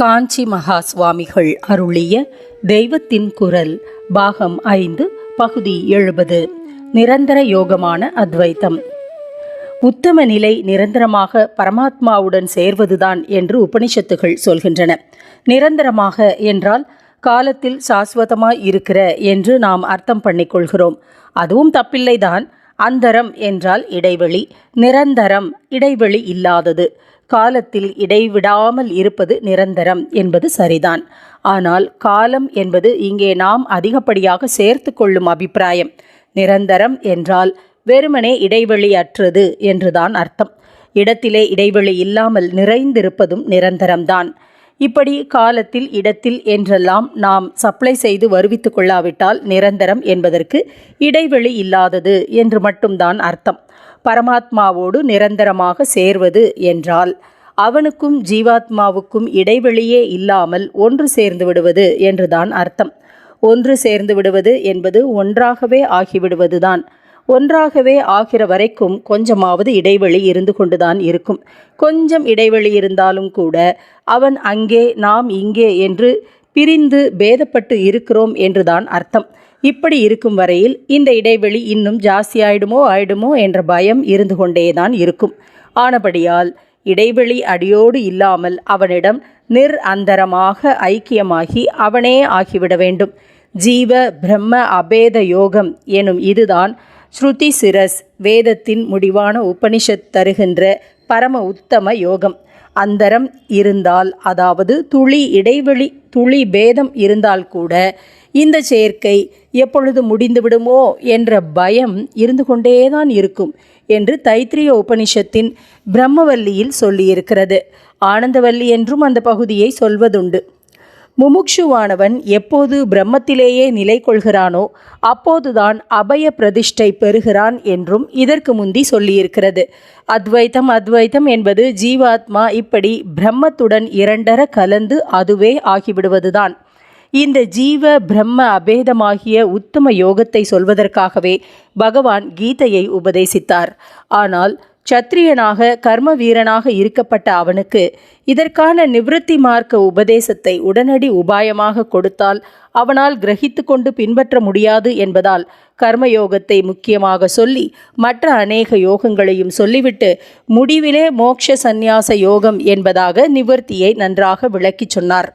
காஞ்சி மகா சுவாமிகள் அருளிய தெய்வத்தின் குரல் பாகம் ஐந்து பகுதி எழுபது. நிரந்தர யோகமான அத்வைத்தம். உத்தம நிலை நிரந்தரமாக பரமாத்மாவுடன் சேர்வதுதான் என்று உபனிஷத்துகள் சொல்கின்றன. நிரந்தரமாக என்றால் காலத்தில் சாஸ்வதமாய் இருக்கிற என்று நாம் அர்த்தம் பண்ணிக்கொள்கிறோம் அதுவும் தப்பில்லைதான். அந்தரம் என்றால் இடைவெளி நிரந்தரம் இடைவெளி இல்லாதது. காலத்தில் இடைவிடாமல் இருப்பது நிரந்தரம் என்பது சரிதான். ஆனால் காலம் என்பது இங்கே நாம் அதிகப்படியாக சேர்த்து கொள்ளும் அபிப்பிராயம். நிரந்தரம் என்றால் வெறுமனே இடைவெளி அற்றது என்றுதான் அர்த்தம். இடத்திலே இடைவெளி இல்லாமல் நிறைந்திருப்பதும் நிரந்தரம்தான். இப்படி காலத்தில் இடத்தில் என்றெல்லாம் நாம் சப்ளை செய்து வருவித்து கொள்ளாவிட்டால் நிரந்தரம் என்பதற்கு இடைவெளி இல்லாதது என்று மட்டும்தான் அர்த்தம். பரமாத்மாவோடு நிரந்தரமாக சேர்வது என்றால் அவனுக்கும் ஜீவாத்மாவுக்கும் இடைவெளியே இல்லாமல் ஒன்று சேர்ந்து விடுவது என்றுதான் அர்த்தம். ஒன்று சேர்ந்து விடுவது என்பது ஒன்றாகவே ஆகிவிடுவதுதான். ஒன்றாகவே ஆகிற வரைக்கும் கொஞ்சமாவது இடைவெளி இருந்து கொண்டுதான் இருக்கும். கொஞ்சம் இடைவெளி இருந்தாலும் கூட அவன் அங்கே நாம் இங்கே என்று பிரிந்து பேதப்பட்டு இருக்கிறோம் என்றுதான் அர்த்தம். இப்படி இருக்கும் வரையில் இந்த இடைவெளி இன்னும் ஜாஸ்தியாயிடுமோ ஆயிடுமோ என்ற பயம் இருந்து கொண்டேதான் இருக்கும். ஆனபடியால் இடைவெளி அடியோடு இல்லாமல் அவனிடம் நிர் அந்தரமாக ஐக்கியமாகி அவனே ஆகிவிட வேண்டும். ஜீவ பிரம்ம அபேத யோகம் எனும் இதுதான் ஸ்ருதி சிரஸ் வேதத்தின் முடிவான உபனிஷத் தருகின்ற பரம உத்தம யோகம். அந்தரம் இருந்தால் அதாவது துளி இடைவெளி துளி பேதம் இருந்தால் கூட இந்த சேர்க்கை எப்பொழுது முடிந்துவிடுமோ என்ற பயம் இருந்து கொண்டேதான் இருக்கும் என்று தைத்திரிய உபனிஷத்தின் பிரம்மவல்லியில் சொல்லியிருக்கிறது. ஆனந்தவல்லி என்றும் அந்த பகுதியை சொல்வதுண்டு. முமுட்சுவானவன் எப்போது பிரம்மத்திலேயே நிலை கொள்கிறானோ அப்போதுதான் அபய பிரதிஷ்டை பெறுகிறான் என்றும் இதற்கு முந்தி சொல்லியிருக்கிறது. அத்வைத்தம் அத்வைத்தம் என்பது ஜீவாத்மா இப்படி பிரம்மத்துடன் இரண்டர கலந்து அதுவே ஆகிவிடுவதுதான். இந்த ஜீவ பிரம்ம அபேதமாகிய உத்தம யோகத்தை சொல்வதற்காகவே பகவான் கீதையை உபதேசித்தார். ஆனால் சத்திரியனாக கர்ம வீரனாக இருக்கப்பட்ட அவனுக்கு இதற்கான நிவிருத்தி மார்க்க உபதேசத்தை உடனடி உபாயமாக கொடுத்தால் அவனால் கிரகித்து கொண்டு பின்பற்ற முடியாது என்பதால் கர்மயோகத்தை முக்கியமாக சொல்லி மற்ற அநேக யோகங்களையும் சொல்லிவிட்டு முடிவிலே மோக்ஷ சந்நியாச யோகம் என்பதாக நிவர்த்தியை நன்றாக விளக்கிச் சொன்னார்.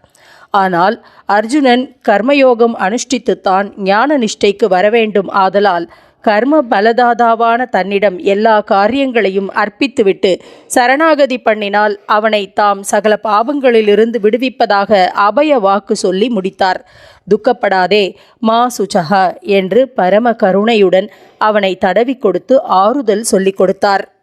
ஆனால் அர்ஜுனன் கர்மயோகம் அனுஷ்டித்துத்தான் ஞான நிஷ்டைக்கு வரவேண்டும் ஆதலால் கர்ம பலதாதாவான தன்னிடம் எல்லா காரியங்களையும் அர்ப்பித்துவிட்டு சரணாகதி பண்ணினால் அவனை தாம் சகல பாவங்களிலிருந்து விடுவிப்பதாக அபய வாக்கு சொல்லி முடித்தார். துக்கப்படாதே மா சுச்சகா என்று பரம கருணையுடன் அவனை தடவி கொடுத்து ஆறுதல் சொல்லிக் கொடுத்தார்.